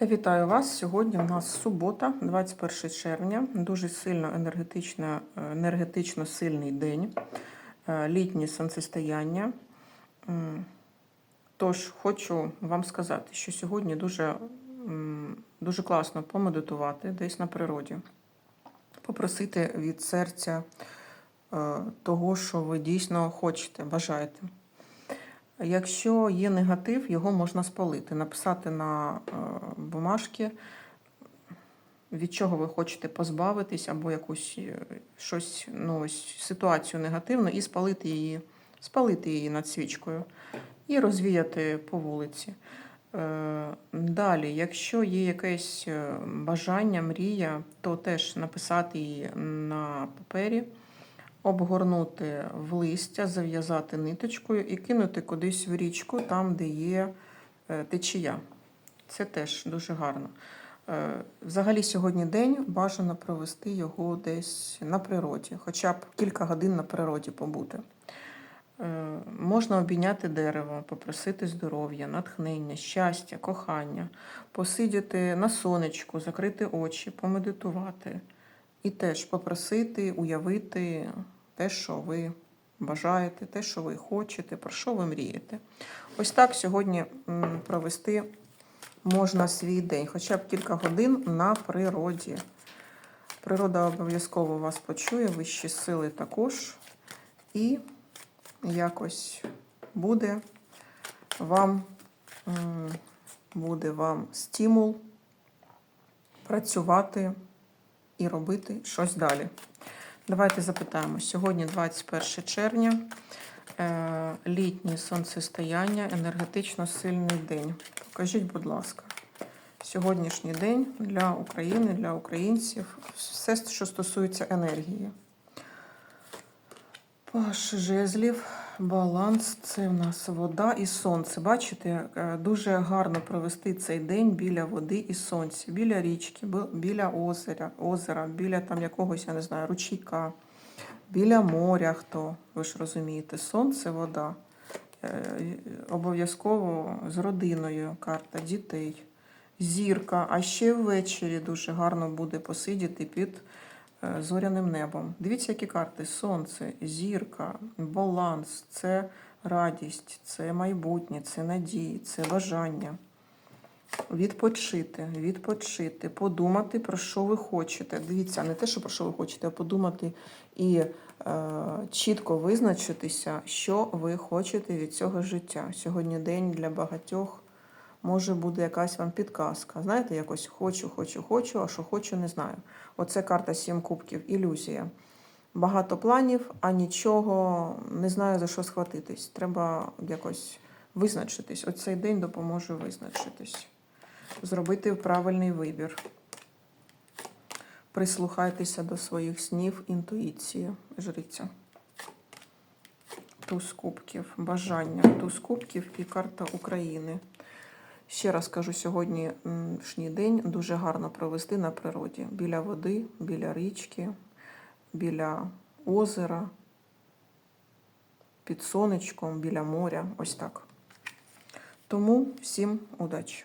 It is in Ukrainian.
Вітаю вас. Сьогодні у нас субота, 21 червня. Дуже сильно енергетично, енергетично сильний день, е, літнє сонцестояння. Тож хочу вам сказати, що сьогодні дуже, дуже класно помедитувати десь на природі, попросити від серця е, того, що ви дійсно хочете, бажаєте. Якщо є негатив, його можна спалити, написати на е, бумажки, від чого ви хочете позбавитись, або якусь е, щось, ну, ось, ситуацію негативну, і спалити її, спалити її над свічкою і розвіяти по вулиці. Е, Далі, якщо є якесь бажання, мрія, то теж написати її на папері обгорнути в листя, зав'язати ниточкою і кинути кудись в річку, там, де є е, течія. Це теж дуже гарно. Е, Взагалі, сьогодні день бажано провести його десь на природі, хоча б кілька годин на природі побути. Е, Можна обійняти дерево, попросити здоров'я, натхнення, щастя, кохання, посидіти на сонечку, закрити очі, помедитувати. І теж попросити, уявити те, що ви бажаєте, те, що ви хочете, про що ви мрієте. Ось так сьогодні провести можна свій день, хоча б кілька годин на природі. Природа обов'язково вас почує, вищі сили також. І якось буде вам, буде вам стимул працювати і робити щось далі. Давайте запитаємо. Сьогодні 21 червня, е, літнє сонцестояння, енергетично сильний день. Покажіть, будь ласка, сьогоднішній день для України, для українців, все, що стосується енергії. Паш жезлів, баланс це в нас вода і сонце. Бачите, е, дуже гарно провести цей день біля води і сонця, біля річки, біля озера, озера, біля там якогось, я не знаю, ручійка, біля моря, хто, ви ж розумієте, сонце, вода. Е, Обов'язково з родиною карта, дітей, зірка. А ще ввечері дуже гарно буде посидіти під зоряним небом. Дивіться, які карти: сонце, зірка, баланс, це радість, це майбутнє, це надії, це бажання. Відпочити, відпочити, подумати, про що ви хочете. Дивіться, не те, що про що ви хочете, а подумати і е, чітко визначитися, що ви хочете від цього життя. Сьогодні день для багатьох може буде якась вам підказка. Знаєте, якось хочу, хочу, хочу, а що хочу, не знаю. Оце карта сім кубків, ілюзія. Багато планів, а нічого не знаю за що схватитись. Треба якось визначитись. Оцей день допоможе визначитись. Зробити правильний вибір. Прислухайтеся до своїх снів, інтуїції, жриця. Туз кубків, бажання, туз кубків і карта України. Ще раз кажу, сьогоднішній день дуже гарно провести на природі. Біля води, біля річки, біля озера, під сонечком, біля моря. Ось так. Тому всім удачі!